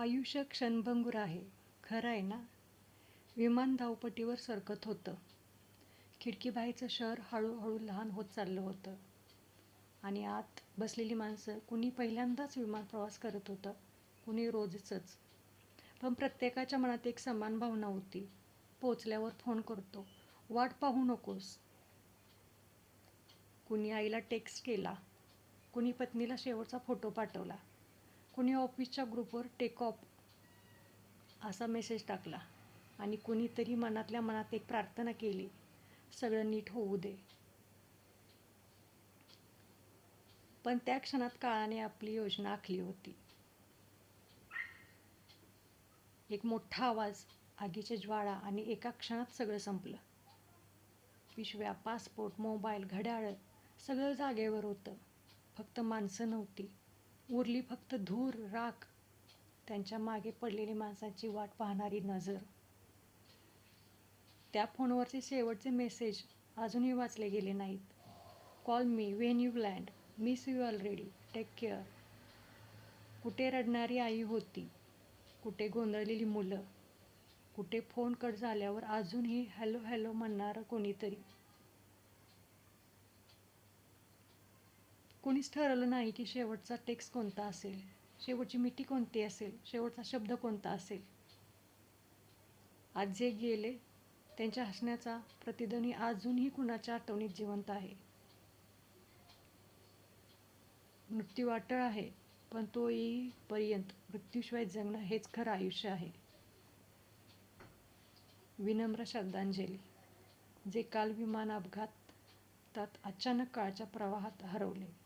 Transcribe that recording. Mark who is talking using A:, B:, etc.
A: आयुष्य क्षणभंगूर आहे. खरं आहे ना? विमान धावपटीवर सरकत होतं. खिडकीबाहेरचं शहर हळूहळू लहान होत चाललं होतं. आणि आत बसलेली माणसं कुणी पहिल्यांदाच विमान प्रवास करत होतं कुणी रोजचंच. पण प्रत्येकाच्या मनात एक समान भावना होती. पोचल्यावर फोन करतो. वाट पाहू नकोस. कुणी आईला टेक्स्ट केला. कुणी पत्नीला शेवटचा फोटो पाठवला. कुणी ऑफिसच्या ग्रुपवर टेक ऑफ असा मेसेज टाकला. आणि कुणीतरी मनातल्या मनात एक प्रार्थना केली सगळं नीट होऊ दे. पण त्या क्षणात काळाने आपली योजना आखली होती. एक मोठा आवाज आगीचे ज्वाळा आणि एका क्षणात सगळं संपलं. पिशव्या पासपोर्ट मोबाईल घड्याळ सगळं जागेवर होतं. फक्त माणसं नव्हती. उरली फक्त धूर राख. त्यांच्या मागे पडलेली माणसांची वाट पाहणारी नजर. त्या फोनवरचे शेवटचे मेसेज अजूनही वाचले गेले नाहीत. Call me when you land miss you already take care कुठे रडणारी आई होती? कुठे गोंधळलेली मुलं? कुठे फोन कट झाल्यावर अजूनही हॅलो हॅलो म्हणणारं कोणीतरी? कोणीच ठरवलं नाही की शेवटचा टेक्स्ट कोणता असेल शेवटची मिठी कोणती असेल शेवटचा शब्द कोणता असेल. आज जे गेले त्यांच्या हसण्याचा प्रतिध्वनी अजूनही कुणाच्या आठवणीत जिवंत आहे. मृत्यू अटळ आहे पण तो येईपर्यंत मृत्यूशिवाय जगणं हेच खरं आयुष्य आहे. विनम्र श्रद्धांजली जे काल विमान अपघातात अचानक काळच्या प्रवाहात हरवले.